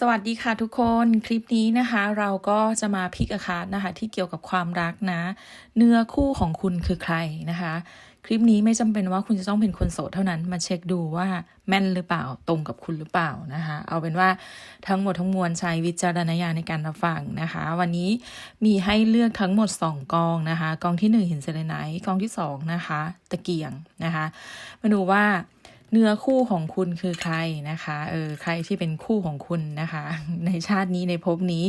สวัสดีค่ะทุกคนคลิปนี้นะคะ เราก็จะมาพิกอาคาร์ดนะคะ ที่เกี่ยวกับความรักนะ เนื้อคู่ของคุณคือใครนะคะ คลิปนี้ไม่จำเป็นว่าคุณจะต้องเป็นคนโสดเท่านั้น มาเช็คดูว่าแม่นหรือเปล่าตรงกับคุณหรือเปล่านะคะ เอาเป็นว่าทั้งหมดทั้งมวลใช้วิจารณญาณในการรับฟังนะคะ วันนี้มีให้เลือกทั้งหมด 2 กองนะคะ กองที่1หินเซเลไนท์กองที่2นะคะ ตะเกียงนะคะ มาดูว่า เนื้อคู่ของคุณคือใครนะคะ เออ ใครที่เป็นคู่ของคุณนะคะ ในชาตินี้ในภพนี้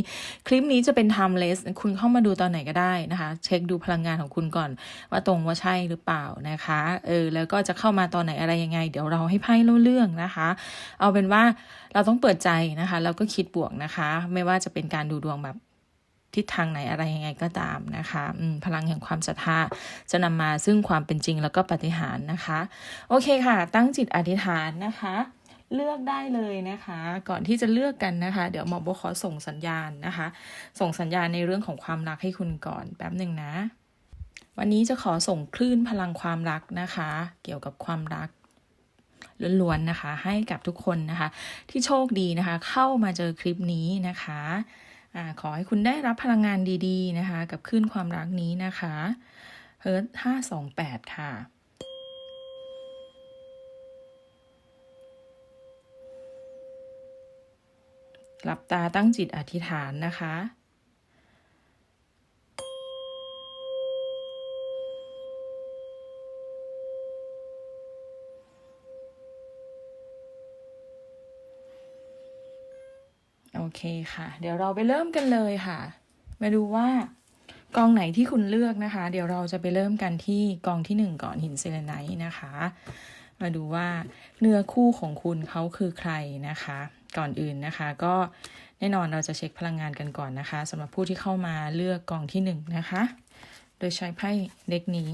คลิปนี้จะเป็น timeless คุณเข้ามาดูตอนไหนก็ได้นะคะ เช็คดูพลังงานของคุณก่อน ว่าตรงว่าใช่หรือเปล่านะคะ เออ แล้วก็จะเข้ามาตอนไหนอะไรยังไง เดี๋ยวเราให้ไพ่เล่าเรื่องนะคะ เอาเป็นว่าเราต้องเปิดใจนะคะ แล้วก็คิดบวกนะคะ ไม่ว่าจะเป็นการดูดวงแบบ ทิศทางไหนอะไรยังไงก็ตามนะคะพลังแห่งความศรัทธาจะนำมาซึ่งความเป็นจริงแล้วก็ปฏิหารนะคะ โอเคค่ะ ตั้งจิตอธิษฐานนะคะ เลือกได้เลยนะคะ ก่อนที่จะเลือกกันนะคะ เดี๋ยวหมอโบขอส่งสัญญาณนะคะ ส่งสัญญาณในเรื่องของความรักให้คุณก่อนแป๊บหนึ่งนะ วันนี้จะขอส่งคลื่นพลังความรักนะคะ เกี่ยวกับความรักล้วนๆนะคะ ให้กับทุกคนนะคะ ที่โชคดีนะคะ เข้ามาเจอคลิปนี้นะคะ ขอให้คุณได้รับพลังงานดีๆนะคะ กับคลื่นความรักนี้นะคะเฮิร์ตห้าสองแปดค่ะหลับตาตั้งจิตอธิษฐานนะคะ เคค่ะ เดี๋ยวเราไปเริ่มกันเลยค่ะ มาดูว่ากองไหนที่คุณเลือกนะคะ เดี๋ยวเราจะไปเริ่มกันที่กองที่หนึ่งก่อนหินเซเลไนท์นะคะ มาดูว่าเนื้อคู่ของคุณเขาคือใครนะคะ ก่อนอื่นนะคะ ก็แน่นอนเราจะเช็คพลังงานกันก่อนนะคะสำหรับผู้ที่เข้ามาเลือกกองที่หนึ่งนะคะ โดยใช้ไพ่เด็กนี้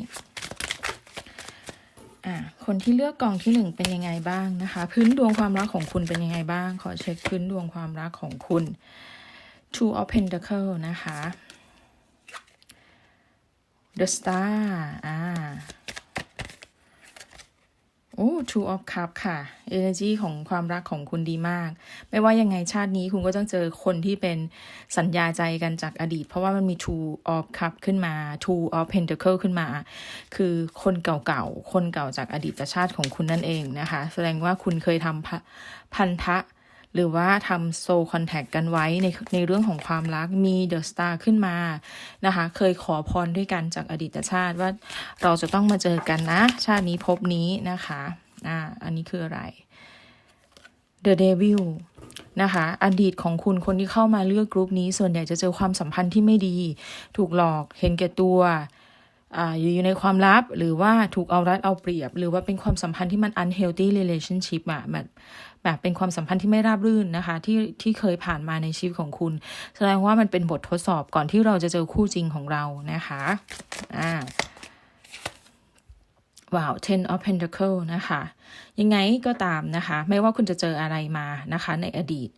อะคนที่เลือกกองที่หนึ่งเป็นยังไงบ้างนะคะ พื้นดวงความรักของคุณเป็นยังไงบ้าง ขอเช็คพื้นดวงความรักของคุณ Two of Pentacle นะคะ The Star อ่า โอ้ Two of Cup ค่ะ Energy ของความรักของคุณดีมาก ไม่ว่ายังไงชาตินี้คุณก็ต้องเจอคนที่เป็นสัญญาใจกันจากอดีต เพราะว่ามันมี Two of Cup ขึ้นมา Two of Pentacle ขึ้นมา คือคนเก่าๆ คนเก่าจากอดีตชาติของคุณนั่นเองนะคะ แสดงว่าคุณเคยทำพพันธะ หรือว่าทำโซคอนแทคกันไว้ในในเรื่องของความรักมีเดอะสตาร์ขึ้นมานะคะ เคยขอพรด้วยกันจากอดีตชาติว่าเราจะต้องมาเจอกันนะ ชาตินี้พบนี้นะคะอ่าอันนี้คืออะไร The Devil นะคะ อดีตของคุณคนที่เข้ามาเลือกกลุ่มนี้ ส่วนใหญ่จะเจอความสัมพันธ์ที่ไม่ดี ถูกหลอกเห็นแก่ตัว อยู่ในความลับหรือว่าถูกเอารัดเอาเปรียบ หรือว่าเป็นความสัมพันธ์ที่มัน unhealthy relationship อะแบบแบบเป็นความสัมพันธ์ที่ไม่ราบรื่นนะคะ ที่ที่เคยผ่านมาในชีวิตของคุณ แสดงว่ามันเป็นบททดสอบก่อนที่เราจะเจอคู่จริงของเรานะคะอ่าว้าว ten of pentacle นะคะ ยังไงก็ตามนะคะ ไม่ว่าคุณจะเจออะไรมานะคะ ในอดีต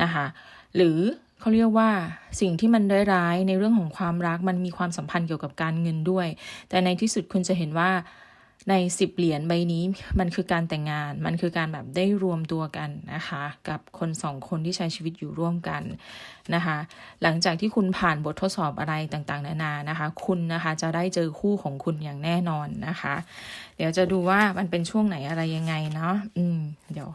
นะคะ หรือ เขาเรียกว่าสิ่งที่มันร้ายๆในเรื่องของความรักมันมีความสัมพันธ์เกี่ยวกับการเงินด้วย แต่ในที่สุดคุณจะเห็นว่าในสิบเหรียญใบนี้มันคือการแต่งงาน มันคือการแบบได้รวมตัวกันนะคะ กับคนสองคนที่ใช้ชีวิตอยู่ร่วมกันนะคะ หลังจากที่คุณผ่านบททดสอบอะไรต่างๆ นานานะคะ คุณนะคะจะได้เจอคู่ของคุณอย่างแน่นอนนะคะ เดี๋ยวจะดูว่ามันเป็นช่วงไหนอะไรยังไงเนาะอืมเดี๋ยว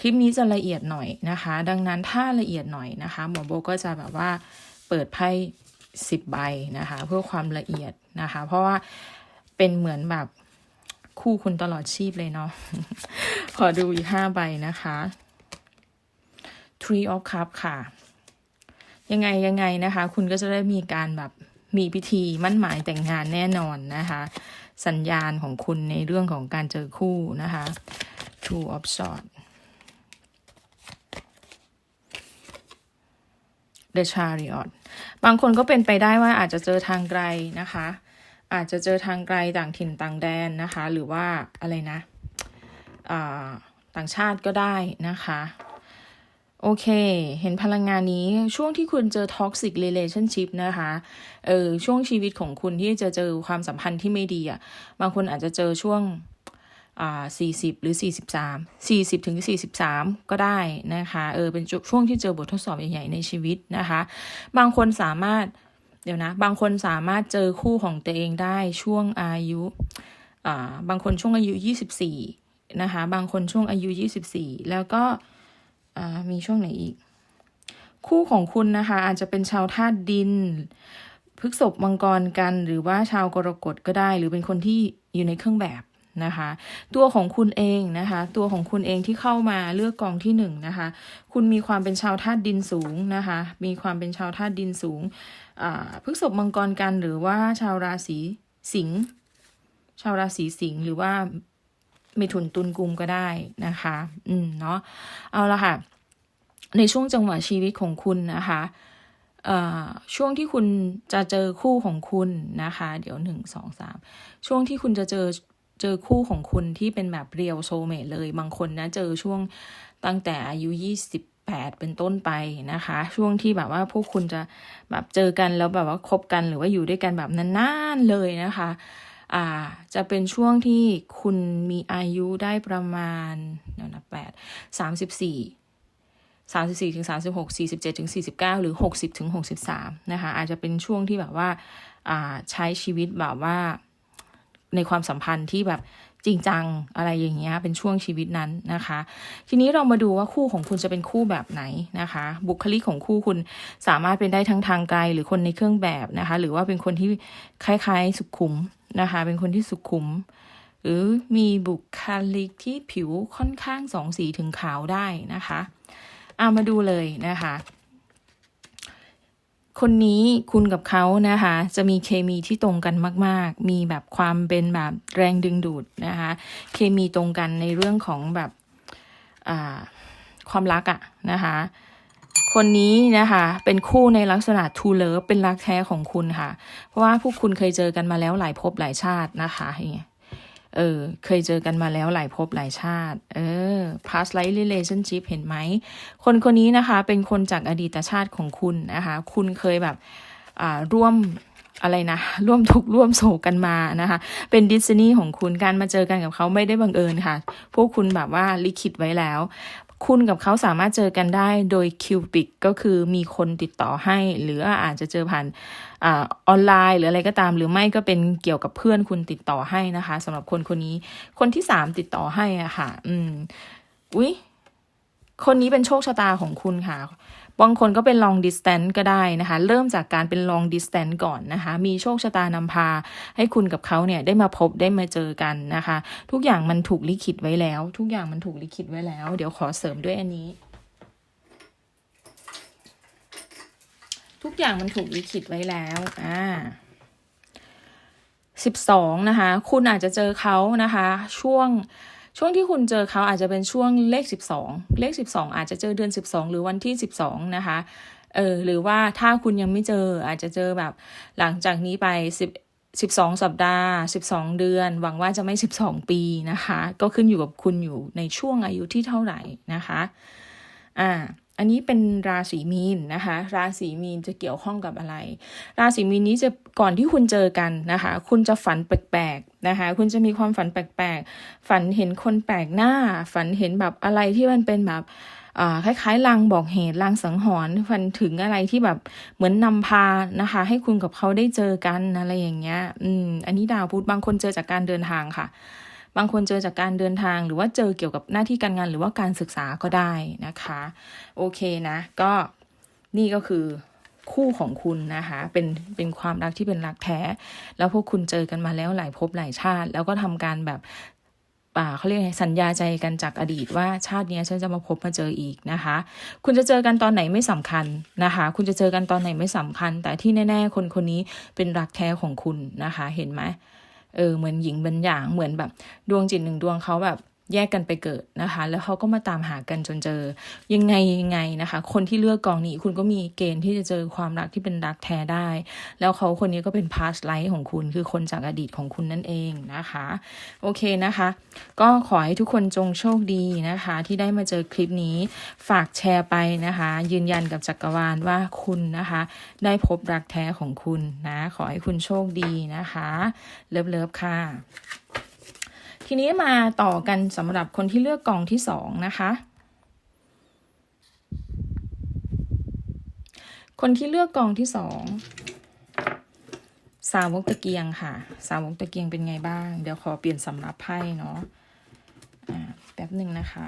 คลิปนี้จะละเอียดหน่อยนะคะ ดังนั้นถ้าละเอียดหน่อยนะคะหมอโบก็จะแบบว่าเปิดไพ่สิบใบนะคะ เพื่อความละเอียดนะคะ เพราะว่าเป็นเหมือนแบบคู่คุณตลอดชีพเลยเนาะขอดูอีกห้าใบนะคะ tree of Cup ค่ะ ยังไงยังไงนะคะ คุณก็จะได้มีการแบบมีพิธีมั่นหมายแต่งงานแน่นอนนะคะ สัญญาณของคุณในเรื่องของการเจอคู่นะคะ Two of Swords The Chariot บางคนก็เป็นไปได้ว่าอาจจะเจอทางไกลนะคะ อาจจะเจอทางไกลต่างถิ่นต่างแดนนะคะ หรือว่าอะไรนะต่างชาติก็ได้นะคะ โอเค เห็นพลังงานนี้ช่วงที่คุณเจอ toxic relationship นะคะ เออช่วงชีวิตของคุณที่จะเจอความสัมพันธ์ที่ไม่ดีอะ่ะ บางคนอาจจะเจอช่วง 40 หรือ 43 40ถึง43 ก็ได้นะคะเออเป็นช่วงที่เจอบททดสอบใหญ่ๆในชีวิตนะคะ บางคนสามารถเดี๋ยวนะ บางคนสามารถเจอคู่ของตัวเองได้ช่วงอายุอ่าบางคนช่วงอายุ 24 นะคะ บางคนช่วงอายุ 24 แล้วก็อ่ามีช่วงไหนอีก คู่ของคุณนะคะ อาจจะเป็นชาวธาตุดินพฤกษบมังกรกัน หรือว่าชาวกรกฎก็ได้ หรือเป็นคนที่อยู่ในเครื่องแบบ นะคะ ตัวของคุณเองนะคะ ตัวของคุณเองที่เข้ามาเลือกกองที่หนึ่งนะคะ คุณมีความเป็นชาวธาตุดินสูงนะคะ มีความเป็นชาวธาตุดินสูงอ่าพฤกษบมังกรกันหรือว่าชาวราศีสิงห์ชาวราศีสิงห์หรือว่าเมถุนตุลกุมก็ได้นะคะ อืมเนาะเอาละค่ะ ในช่วงจังหวะชีวิตของคุณนะคะอ่อช่วงที่คุณจะเจอคู่ของคุณนะคะ เดี๋ยวหนึ่งสองสามช่วงที่คุณจะเจอ เจอคู่ของคุณที่เป็นแบบเรียวโซเมตเลย บางคนนะเจอช่วงตั้งแต่อายุยี่สิบแปดเป็นต้นไปนะคะ ช่วงที่แบบว่าพวกคุณจะแบบเจอกันแล้วแบบว่าคบกันหรือว่าอยู่ด้วยกันแบบนานๆเลยนะคะอ่าจะเป็นช่วงที่คุณมีอายุได้ประมาณเดี๋ยวนะแปดสามสิบสี่สามสิบสี่ถึงสามสิบหกสี่สิบเจ็ดถึงสี่สิบเก้าหรือหกสิบถึงหกสิบสามนะคะ อาจจะเป็นช่วงที่แบบว่าอ่าใช้ชีวิตแบบว่า ในความสัมพันธ์ที่แบบจริงจังอะไรอย่างเงี้ยเป็นช่วงชีวิตนั้นนะคะ ทีนี้เรามาดูว่าคู่ของคุณจะเป็นคู่แบบไหนนะคะ บุคลิกของคู่คุณสามารถเป็นได้ทั้งทางไกลหรือคนในเครื่องแบบนะคะ หรือว่าเป็นคนที่คล้ายๆสุขุมนะคะ เป็นคนที่สุขุม หรือมีบุคลิกที่ผิวค่อนข้างสองสีถึงขาวได้นะคะเอามาดูเลยนะคะ คนนี้คุณกับเขานะคะ จะมีเคมีที่ตรงกันมาก ๆ มีแบบความเป็นแบบแรงดึงดูดนะคะ เคมีตรงกันในเรื่องของแบบความรักอะนะคะ คนนี้นะคะ เป็นคู่ในลักษณะ true love เป็นรักแท้ของคุณค่ะ เพราะว่าพวกคุณเคยเจอกันมาแล้วหลายภพหลายชาตินะคะอย่างเงี้ย เออ เคยเจอกันมาแล้วหลายภพหลายชาติ เออ past life relationship เห็นไหม คนคนนี้นะคะ เป็นคนจากอดีตชาติของคุณนะคะ คุณเคยแบบอ่าร่วมอะไรนะ ร่วมทุกข์ร่วมโศกกันมานะคะ เป็นดิสนีย์ของคุณการมาเจอกันกับเขาไม่ได้บังเอิญค่ะ พวกคุณแบบว่าลิขิตไว้แล้ว คุณกับเขาสามารถเจอกันได้โดยคิวปิกก็คือมีคนติดต่อให้ หรืออาจจะเจอผ่านอาออนไลน์ หรืออะไรก็ตาม หรือไม่ก็เป็นเกี่ยวกับเพื่อนคุณติดต่อให้นะคะสำหรับคนคนนี้ คนที่สามติดต่อให้อะค่ะ อืมอุ๊ยคนนี้เป็นโชคชะตาของคุณค่ะ บางคนก็เป็น long distance ก็ได้นะคะ เริ่มจากการเป็น long distance ก่อนนะคะ มีโชคชะตานำพา ให้คุณกับเขาเนี่ยได้มาพบได้มาเจอกันนะคะ ทุกอย่างมันถูกลิขิตไว้แล้ว ทุกอย่างมันถูกลิขิตไว้แล้ว เดี๋ยวขอเสริมด้วยอันนี้ ทุกอย่างมันถูกลิขิตไว้แล้วอ่าสิบสองนะคะ คุณอาจจะเจอเขานะคะ ช่วง ช่วงที่คุณเจอเขาอาจจะเป็นช่วงเลขสิบสองเลขสิบสองอาจจะเจอเดือนสิบสองหรือวันที่สิบสองนะคะเออหรือว่าถ้าคุณยังไม่เจออาจจะเจอแบบหลังจากนี้ไปสิบสิบสองสัปดาห์สิบสองเดือน หวังว่าจะไม่สิบสองปีนะคะ ก็ขึ้นอยู่กับคุณอยู่ในช่วงอายุที่เท่าไหร่นะคะ อ่า อันนี้เป็นราศีมีนนะคะ ราศีมีนจะเกี่ยวข้องกับอะไร ราศีมีนนี้จะก่อนที่คุณเจอกันนะคะ คุณจะฝันแปลกๆนะคะ คุณจะมีความฝันแปลกๆ ฝันเห็นคนแปลกหน้า ฝันเห็นแบบอะไรที่มันเป็นแบบคล้ายๆลางบอกเหตุลางสังหรณ์ฝันถึงอะไรที่แบบเหมือนนำพานะคะ ให้คุณกับเขาได้เจอกันอะไรอย่างเงี้ย อืม อันนี้ดาวพุธบางคนเจอจากการเดินทางค่ะ บางคนเจอจากการเดินทาง หรือว่าเจอเกี่ยวกับหน้าที่การงานหรือว่าการศึกษาก็ได้นะคะ โอเคนะ ก็นี่ก็คือคู่ของคุณนะคะ เป็นเป็นความรักที่เป็นรักแท้ แล้วพวกคุณเจอกันมาแล้วหลายภพหลายชาติ แล้วก็ทำการแบบป่าเขาเรียกสัญญาใจกันจากอดีตว่าชาตินี้ฉันจะมาพบมาเจออีกนะคะ คุณจะเจอกันตอนไหนไม่สำคัญนะคะ คุณจะเจอกันตอนไหนไม่สำคัญ แต่ที่แน่ ๆ คนคนนี้เป็นรักแท้ของคุณนะคะ เห็นไหม เออเหมือนหญิงเป็นอย่างเหมือนแบบ ดวงจิตหนึ่งดวงเขาแบบ แยกกันไปเกิดนะคะ แล้วเขาก็มาตามหากันจนเจอ ยังไงยังไงนะคะ คนที่เลือกกองนี้คุณก็มีเกณฑ์ที่จะเจอความรักที่เป็นรักแท้ได้ แล้วเขาคนนี้ก็เป็น past life ของคุณคือคนจากอดีตของคุณนั่นเองนะคะ โอเคนะคะ ก็ขอให้ทุกคนจงโชคดีนะคะ ที่ได้มาเจอคลิปนี้ฝากแชร์ไปนะคะ ยืนยันกับจักรวาลว่าคุณนะคะ ได้พบรักแท้ของคุณนะ ขอให้คุณโชคดีนะคะ เลิฟเลิฟค่ะ ทีนี้มาต่อกันสำหรับคนที่เลือกกองที่สองนะคะ คนที่เลือกกองที่สองสาวกตะเกียงค่ะ สาวกตะเกียงเป็นไงบ้าง เดี๋ยวขอเปลี่ยนสำรับไพ่เนาะแป๊บหนึ่งนะคะ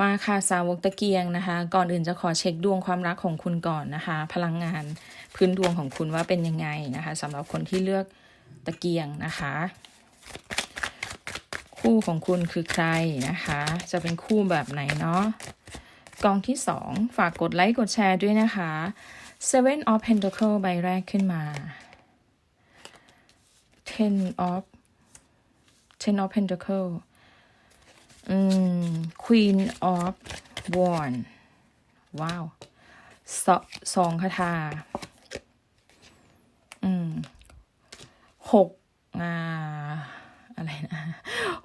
มาค่ะสาวกตะเกียงนะคะ ก่อนอื่นจะขอเช็คดวงความรักของคุณก่อนนะคะ พลังงานพื้นดวงของคุณว่าเป็นยังไงนะคะสำหรับคนที่เลือก ตะเกียงนะคะ คู่ของคุณคือใครนะคะ จะเป็นคู่แบบไหนเนาะกองที่สองฝากกดไลค์กดแชร์ด้วยนะคะ Seven of Pentacle ใบแรกขึ้นมา Ten of Ten of Pentacle อืม Queen of Wands ว้าวสสองคาถาอืม หกอะไรนะ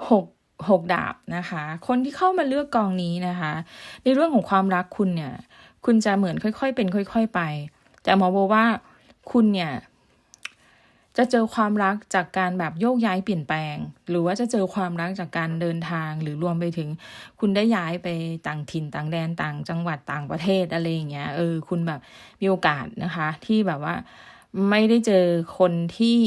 หกหกดาบนะคะ คนที่เข้ามาเลือกกองนี้นะคะ ในเรื่องของความรักคุณเนี่ย คุณจะเหมือนค่อยๆ เป็นค่อย ๆ ไป แต่หมอบอกว่าคุณเนี่ยจะเจอความรักจากการแบบโยกย้ายเปลี่ยนแปลง หรือว่าจะเจอความรักจากการเดินทางหรือรวมไปถึง คุณได้ย้ายไปต่างถิ่นต่างแดนต่างจังหวัดต่างประเทศอะไรอย่างเงี้ยเออคุณแบบมีโอกาสนะคะ ที่แบบว่าไม่ได้เจอคนที่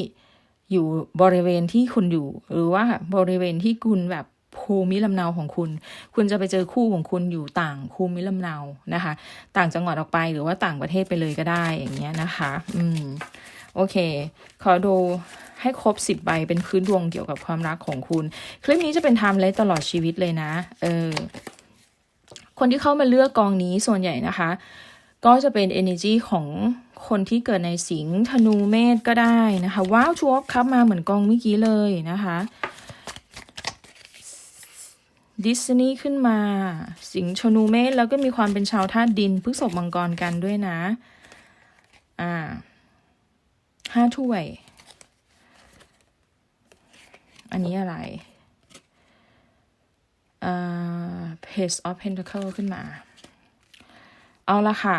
อยู่บริเวณที่คุณอยู่ หรือว่าบริเวณที่คุณแบบภูมิลำเนาของคุณ คุณจะไปเจอคู่ของคุณอยู่ต่างภูมิลำเนานะคะ ต่างจังหวัดออกไปหรือว่าต่างประเทศไปเลยก็ได้อย่างเงี้ยนะคะ อืม โอเค ขอดูให้ครบสิบใบเป็นพื้นดวงเกี่ยวกับความรักของคุณ คลิปนี้จะเป็นไทม์เลสตลอดชีวิตเลยนะ เออ คนที่เข้ามาเลือกกองนี้ส่วนใหญ่นะคะ ก็จะเป็น energy ของ คนที่เกิดในสิงห์ธนูเมษก็ได้นะคะว้าวชัวร์ครับมาเหมือนกองเมื่อกี้เลยนะคะดิสนีย์ขึ้นมา สิงห์ธนูเมษแล้วก็มีความเป็นชาวธาตุดินพฤษภมังกรกันด้วยนะอ่าห้าถ้วย อันนี้อะไรอ่า Page of Pentacle ขึ้นมา เอาละค่ะ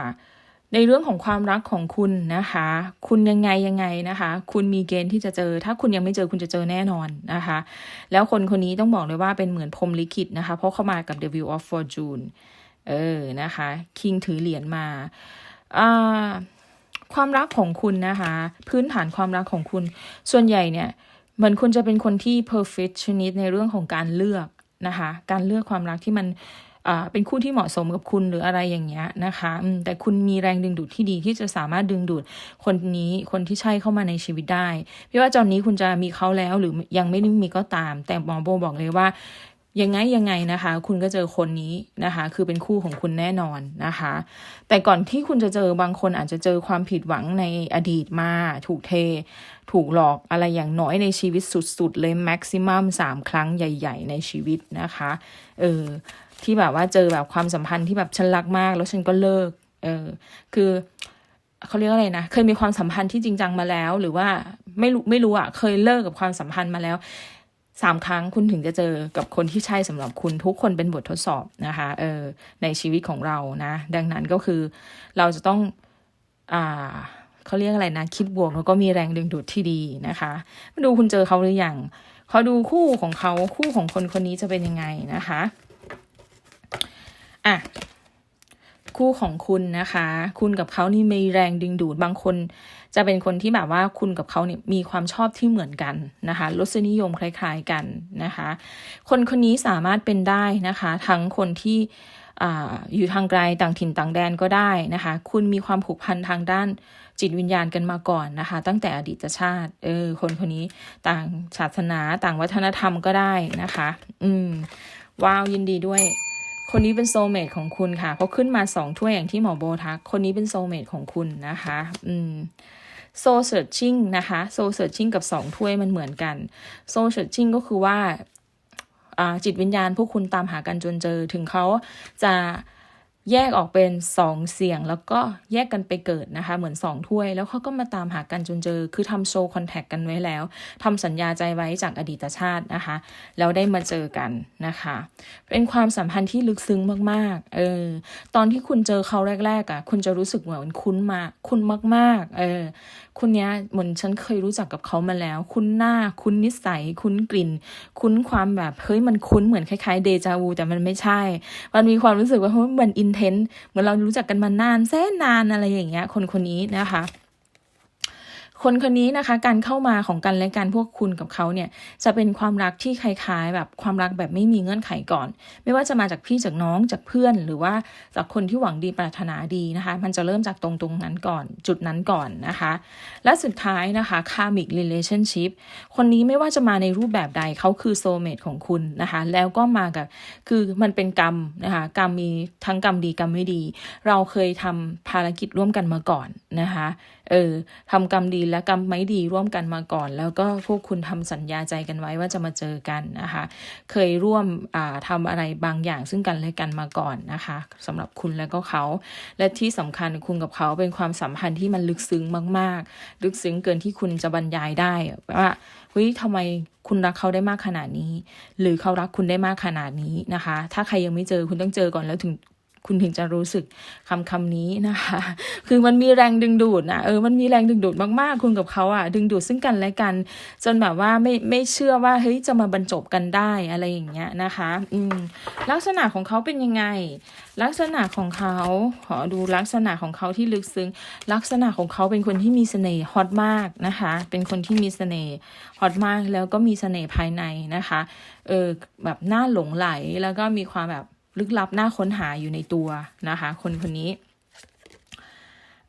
ในเรื่องของความรักของคุณนะคะ คุณยังไงยังไงนะคะ คุณมีเกณฑ์ที่จะเจอ ถ้าคุณยังไม่เจอคุณจะเจอแน่นอนนะคะ แล้วคนคนนี้ต้องบอกเลยว่าเป็นเหมือนพรมลิขิตนะคะ เพราะเข้ามากับ The Wheel of Fortune เออนะคะคิงถือเหรียญมาอ่าความรักของคุณนะคะ พื้นฐานความรักของคุณ ส่วนใหญ่เนี่ยเหมือนคุณจะเป็นคนที่ perfectionist ในเรื่องของการเลือกนะคะ การเลือกความรักที่มัน เป็นคู่ที่เหมาะสมกับคุณหรืออะไรอย่างเงี้ยนะคะอืมแต่คุณมีแรงดึงดูดที่ดีที่จะสามารถดึงดูดคนนี้คนที่ใช่เข้ามาในชีวิตได้ไม่ว่าตอนนี้คุณจะมีเขาแล้วหรือยังไม่ได้มีก็ตาม แต่หมอโบบอกเลยว่ายังไงยังไงนะคะ คุณก็เจอคนนี้นะคะ คือเป็นคู่ของคุณแน่นอนนะคะ แต่ก่อนที่คุณจะเจอบางคนอาจจะเจอความผิดหวังในอดีตมาถูกเท ถูกหลอกอะไรอย่างน้อยในชีวิตสุด ๆ เลยแม็กซิมัมสามครั้งใหญ่ ๆ ในชีวิตนะคะเออ ที่แบบว่าเจอแบบความสัมพันธ์ที่แบบฉันรักมาก แล้วฉันก็เลิก เออ คือเขาเรียกอะไรนะเคยมีความสัมพันธ์ที่จริงจังมาแล้ว หรือว่าไม่รู้ไม่รู้อะเคยเลิกกับความสัมพันธ์มาแล้วสามครั้งคุณถึงจะเจอกับคนที่ใช่สำหรับคุณทุกคนเป็นบททดสอบนะคะเออในชีวิตของเรานะ ดังนั้นก็คือเราจะต้องอ่าเขาเรียกอะไรนะ คิดบวกแล้วก็มีแรงดึงดูดที่ดีนะคะมาดูคุณเจอเขาหรือยังเขาดูคู่ของเขาคู่ของคนคนนี้จะเป็นยังไงนะคะ อะคู่ของคุณนะคะ คุณกับเขานี่มีแรงดึงดูดบางคน จะเป็นคนที่แบบว่าคุณกับเขาเนี่ยมีความชอบที่เหมือนกันนะคะรสนิยมคล้าย ๆกันนะคะ คนคนนี้สามารถเป็นได้นะคะ ทั้งคนที่ออยู่ทางไกลต่างถิ่นต่างแดนก็ได้นะคะ คุณมีความผูกพันทางด้านจิตวิญญาณกันมาก่อนนะคะ ตั้งแต่อดีตชาติ เออ คนคนนี้ต่างศาสนาต่างวัฒนธรรมก็ได้นะคะ อืม ว้าวยินดีด้วย คนนี้เป็นโซเมตของคุณค่ะเพราะขึ้นมาสองถ้วยอย่างที่หมอโบทัก คนนี้เป็นโซเมตของคุณนะคะ อืมโซเซิร์ชิงนะคะโซเซิร์ชิงกับสองถ้วยมันเหมือนกันโซเซิร์ชิงก็คือว่าจิตวิญญาณพวกคุณตามหากันจนเจอ ถึงเขาจะ แยกออกเป็นสองเสียงแล้วก็แยกกันไปเกิดนะคะ เหมือนสองถ้วย แล้วเขาก็มาตามหากันจนเจอ คือทำโชว์คอนแทคกันไว้แล้วทำสัญญาใจไว้จากอดีตชาตินะคะ แล้วได้มาเจอกันนะคะ เป็นความสัมพันธ์ที่ลึกซึ้งมากๆ เออ ตอนที่คุณเจอเขาแรกๆอะ คุณจะรู้สึกเหมือนคุ้นมา คุ้นมากๆ เออ คุณเนี้ยเหมือนฉันเคยรู้จักกับเขามาแล้ว คุ้นหน้า คุ้นนิสัย คุ้นกลิ่น คุ้นความแบบเฮ้ยมันคุ้นเหมือนคล้ายๆเดจาวูแต่มันไม่ใช่ มันมีความรู้สึกว่าเฮ้ยมันอินเทนต์เหมือนเรารู้จักกันมานานแสนนานอะไรอย่างเงี้ย คนคนนี้นะคะ คนคนนี้นะคะ การเข้ามาของกันและกันพวกคุณกับเขาเนี่ยจะเป็นความรักที่คล้ายๆ แบบความรักแบบไม่มีเงื่อนไขก่อน ไม่ว่าจะมาจากพี่จากน้องจากเพื่อนหรือว่าจากคนที่หวังดีปรารถนาดีนะคะ มันจะเริ่มจากตรงตรงนั้นก่อน จุดนั้นก่อนนะคะ และสุดท้ายนะคะ karmic relationship คนนี้ไม่ว่าจะมาในรูปแบบใดเขาคือโซเมตของคุณนะคะ แล้วก็มากับคือมันเป็นกรรมนะคะกรรมมีทั้งกรรมดีกรรมไม่ดี เราเคยทำภารกิจร่วมกันมาก่อนนะคะเออทำกรรมดีและกรรมไม่ดีร่วมกันมาก่อน แล้วก็พวกคุณทำสัญญาใจกันไว้ว่าจะมาเจอกันนะคะ เคยร่วมอ่าทำอะไรบางอย่างซึ่งกันและกันมาก่อนนะคะสำหรับคุณและก็เขา และที่สำคัญคุณกับเขาเป็นความสัมพันธ์ที่มันลึกซึ้งมาก ๆ ลึกซึ้งเกินที่คุณจะบรรยายได้ว่าเฮ้ยทำไมคุณรักเขาได้มากขนาดนี้ หรือเขารักคุณได้มากขนาดนี้นะคะ ถ้าใครยังไม่เจอคุณต้องเจอก่อนแล้วถึง คุณถึงจะรู้สึกคำคำนี้นะคะ คือมันมีแรงดึงดูดนะเออมันมีแรงดึงดูดมากๆ คุณกับเขาอะดึงดูดซึ่งกันและกัน จนแบบว่าไม่ไม่เชื่อว่าเฮ้ยจะมาบรรจบกันได้อะไรอย่างเงี้ยนะคะอืมลักษณะของเขาเป็นยังไง ลักษณะของเขาขอดูลักษณะของเขาที่ลึกซึ้งลักษณะของเขาเป็นคนที่มีเสน่ห์ฮอตมากนะคะ เป็นคนที่มีเสน่ห์ฮอตมากแล้วก็มีเสน่ห์ภายในนะคะเออแบบน่าหลงไหลแล้วก็มีความแบบ ลึกลับน่าค้นหาอยู่ในตัวนะคะ คนคนนี้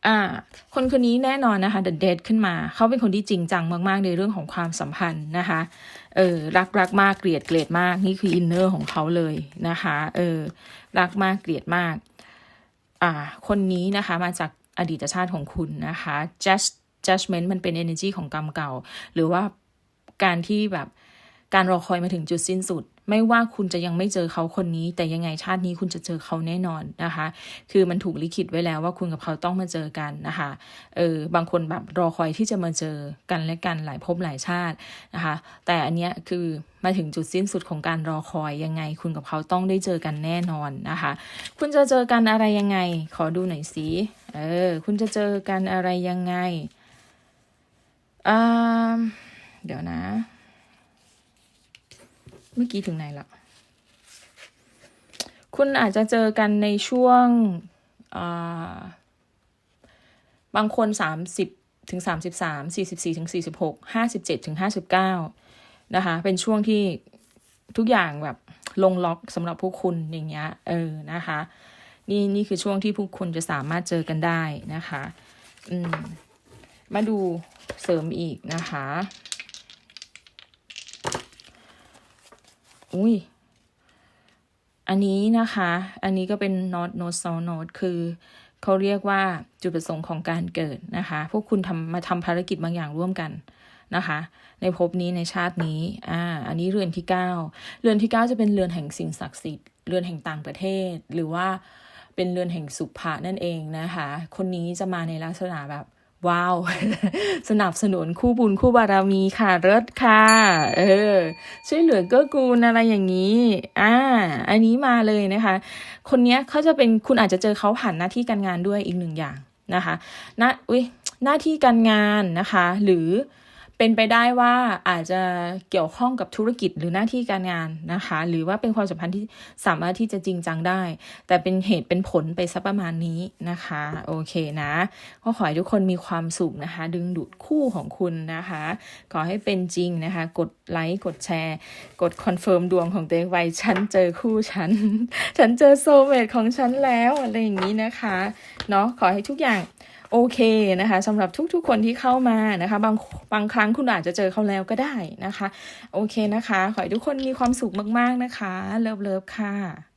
อ่าคนคนนี้แน่นอนนะคะ the dead ขึ้นมาเขาเป็นคนที่จริงจังมาก ๆ ในเรื่องของความสัมพันธ์นะคะเออรักรักมากเกลียดเกลียดมากนี่คืออินเนอร์ของเขาเลยนะคะเออรักมากเกลียดมากอ่าคนนี้นะคะมาจากอดีตชาติของคุณนะคะ just judgment มันเป็น energy ของกรรมเก่า หรือว่าการที่แบบ การรอคอยมาถึงจุดสิ้นสุด ไม่ว่าคุณจะยังไม่เจอเขาคนนี้ แต่ยังไงชาตินี้คุณจะเจอเขาแน่นอนนะคะ คือมันถูกลิขิตไว้แล้วว่าคุณกับเขาต้องมาเจอกันนะคะเออบางคนแบบรอคอยที่จะมาเจอกันและกันหลายภพหลายชาตินะคะ แต่อันเนี้ยคือมาถึงจุดสิ้นสุดของการรอคอยยังไง คุณกับเขาต้องได้เจอกันแน่นอนนะคะ คุณจะเจอกันอะไรยังไง ขอดูหน่อยสิเออคุณจะเจอกันอะไรยังไงอ่าเดี๋ยวนะ เมื่อกี้ถึงไหนละคุณอาจจะเจอกันในช่วงบางคนสามสิบถึงสามสิบสามสี่สิบสี่ถึงสี่สิบหกห้าสิบเจ็ดถึงห้าสิบเก้านะคะ เป็นช่วงที่ทุกอย่างแบบลงล็อกสำหรับพวกคุณอย่างเงี้ย เออนะคะ นี่นี่คือช่วงที่พวกคุณจะสามารถเจอกันได้นะคะ อืม มาดูเสริมอีกนะคะ อุ้ย อันนี้นะคะ อันนี้ก็เป็น not not so not คือเขาเรียกว่าจุดประสงค์ของการเกิดนะคะ พวกคุณทำมาทำภารกิจบางอย่างร่วมกันนะคะ ในภพนี้ในชาตินี้ อ่า อันนี้เรือนที่เก้าเรือนที่เก้าจะเป็นเรือนแห่งสิ่งศักดิ์สิทธิ์ เรือนแห่งต่างประเทศ หรือว่าเป็นเรือนแห่งสุภะนั่นเองนะคะ คนนี้จะมาในลักษณะแบบ ว้าว สนับสนุนคู่บุญคู่บารมีค่ะเลิศค่ะ เออ ช่วยเหลือเกื้อกูลอะไรอย่างนี้ อ่า อันนี้มาเลยนะคะ คนนี้เขาจะเป็นคุณอาจจะเจอเขาผ่านหน้าที่การงานด้วยอีกหนึ่งอย่างนะคะหน้าอุ้ยหน้าที่การงานนะคะ หรือ เป็นไปได้ว่าอาจจะเกี่ยวข้องกับธุรกิจหรือหน้าที่การงานนะคะ หรือว่าเป็นความสัมพันธ์ที่สามารถที่จะจริงจังได้ แต่เป็นเหตุเป็นผลไปสักประมาณนี้นะคะ โอเคนะ ก็ขอให้ทุกคนมีความสุขนะคะ ดึงดูดคู่ของคุณนะคะ ขอให้เป็นจริงนะคะ กดไลค์กดแชร์ กดคอนเฟิร์มดวงของตัวเองไว้ฉันเจอคู่ฉัน ฉันเจอโซเมตของฉันแล้วอะไรอย่างนี้นะคะเนาะขอให้ทุกอย่าง โอเคนะคะสำหรับทุกๆคนที่เข้ามานะคะบางบางครั้งคุณอาจจะเจอเขาแล้วก็ได้นะคะ โอเคนะคะ ขอให้ทุกคนมีความสุขมากๆนะคะ เลิฟเลิฟค่ะ